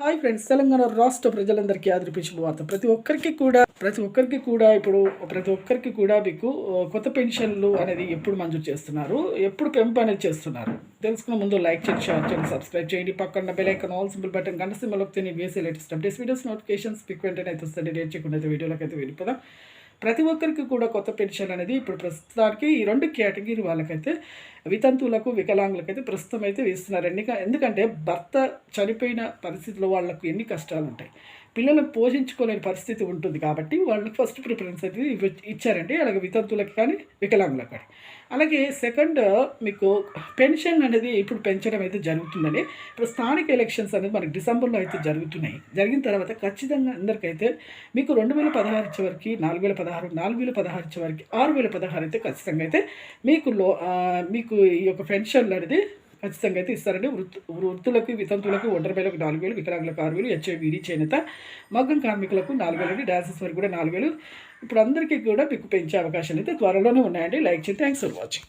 Hi friends Telangana రాష్ట్ర ప్రజలందరికీ ఆదరించిన వార్త. ప్రతి ఒక్కరికి కూడా ప్రతి ఒక్కరికి కూడా ఇప్పుడు ప్రతి ఒక్కరికి కూడా మీకు కొత్త పెన్షన్లు అనేది ఎప్పుడు మంజూరు చేస్తున్నారు? ఎప్పుడు పెంపు అనేది చేస్తున్నారు? తెలుసుకున్న ముందు లైక్ చేయండి షేర్ చేయండి సబ్స్క్రైబ్ చేయండి. పక్కన బెల్ ఆల్ సింబల్ బటన్ గంట సింబల్ వస్తే నేను వేసే latest updates videos notifications pick వెంటనే అయితే వస్తుంది లేట్ చేయకుండా అయితే వీడియోలోకి అయితే వెళ్ళిపోదాం. ప్రతి ఒక్కరికి కూడా కొత్త పెన్షన్ అనేది ఇప్పుడు ప్రస్తుతానికి ఈ రెండు కేటగిరీ వాళ్ళకైతే వితంతువులకు వికలాంగులకైతే ప్రస్తుతం అయితే వేస్తున్నారు. ఎందుక- ఎందుకంటే భర్త చనిపోయిన పరిస్థితిలో వాళ్ళకు ఎన్ని కష్టాలు ఉంటాయి? పిల్లలను పోషించుకోలేని పరిస్థితి ఉంటుంది కాబట్టి వాళ్ళకి ఫస్ట్ ప్రిఫరెన్స్ అయితే ఇచ్చారండి. అలాగే వితంతులకు కానీ వికలాంగులకు కానీ. అలాగే సెకండ్ మీకు పెన్షన్ అనేది ఇప్పుడు పెంచడం అయితే జరుగుతుందండి. ఇప్పుడు స్థానిక ఎలక్షన్స్ అనేది మనకి డిసెంబర్లో అయితే జరుగుతున్నాయి. జరిగిన తర్వాత ఖచ్చితంగా అందరికైతే మీకు రెండు వేల పదహారు వరకు నాలుగు వేల పదహారు నాలుగు వేల పదహారు ఇచ్చే వరకు ఆరు వేల పదహారు అయితే ఖచ్చితంగా అయితే మీకు లో మీకు ఈ యొక్క పెన్షన్లు అనేది ఖచ్చితంగా అయితే ఇస్తారండి. వృత్తు వృత్తులకు వితంతులకు ఒంటరి వేలకు నాలుగు వేలు వికలాంగులకు ఆరు వేలు హెచ్ఐవిడి చేనేత మగ్గం కార్మికులకు నాలుగు వేలు డాన్సెస్ వరకు కూడా నాలుగు వేలు. ఇప్పుడు అందరికీ కూడా మీకు పెంచే అవకాశాలు అయితే త్వరలోనే ఉన్నాయండి. లైక్ చేయండి. Thanks for watching.